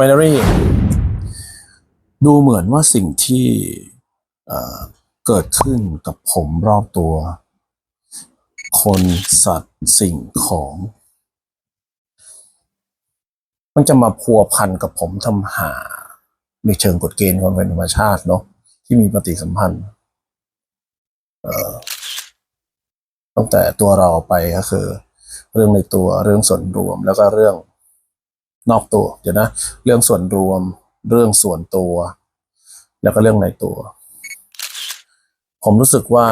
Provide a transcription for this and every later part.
binary ดูเหมือนว่าสิ่งที่เกิดขึ้นกับผมรอบตัว คนสัตว์สิ่งของ มันจะมาพัวพันกับผมทำหา ในเชิงกฎเกณฑ์ความเป็นธรรมชาติเนาะที่มีปฏิสัมพันธ์ตั้งแต่ตัวเราไปก็คือ เรื่องในตัวเรื่องส่วนรวมแล้วก็เรื่อง นอกตัว เดี๋ยวนะ เรื่องส่วนรวม เรื่องส่วนตัว แล้วก็เรื่องในตัว ผมรู้สึกว่า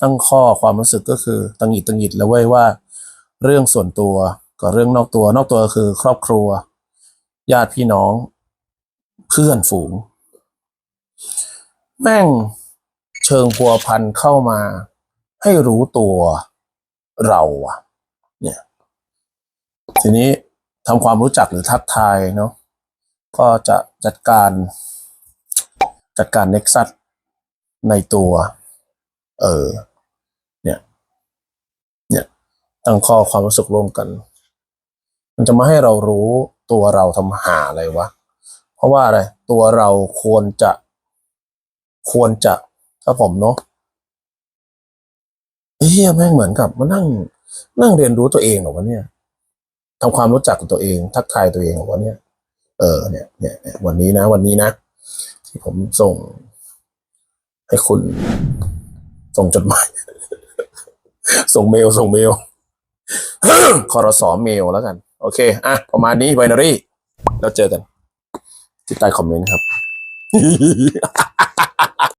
ตั้งข้อความรู้สึกก็คือตังหิดตังหิดแล้วเว้ยว่า เรื่องส่วนตัวกับเรื่องนอกตัวนอกตัวคือ ครอบครัว ญาติพี่น้อง เพื่อนฝูง แม่งเชิงพัวพันเข้ามา ให้รู้ตัวเราอะเนี่ย ทีนี้ ทำความรู้จักหรือทักทายเนาะก็จะจัดการ จัดการเน็กซัสในตัว เออเนี่ยเนี่ยตั้งข้อความรู้สึกร่วมกัน มันจะมาให้เรารู้ตัวเราทำหาอะไรวะ เพราะว่าอะไร ตัวเราควรจะควรจะถ้าผมเนาะเฮียแม่งเหมือนกับมานั่ง นั่งเรียนรู้ตัวเองเหรอวะเนี่ย ทำความรู้จักกับตัวเอง ทักทายตัวเองเหรอวะเนี่ยเออเนี่ยเนี่ยเนี่ยวันนี้นะ วันนี้นะ ที่ผมส่ง ให้คุณ ส่งจดหมาย ส่งเมล ส่งเมลคอรสอเมลแล้วกัน โอเค อะ ประมาณนี้ไบนารี่แล้วเจอกัน ที่ใต้คอมเมนต์ครับ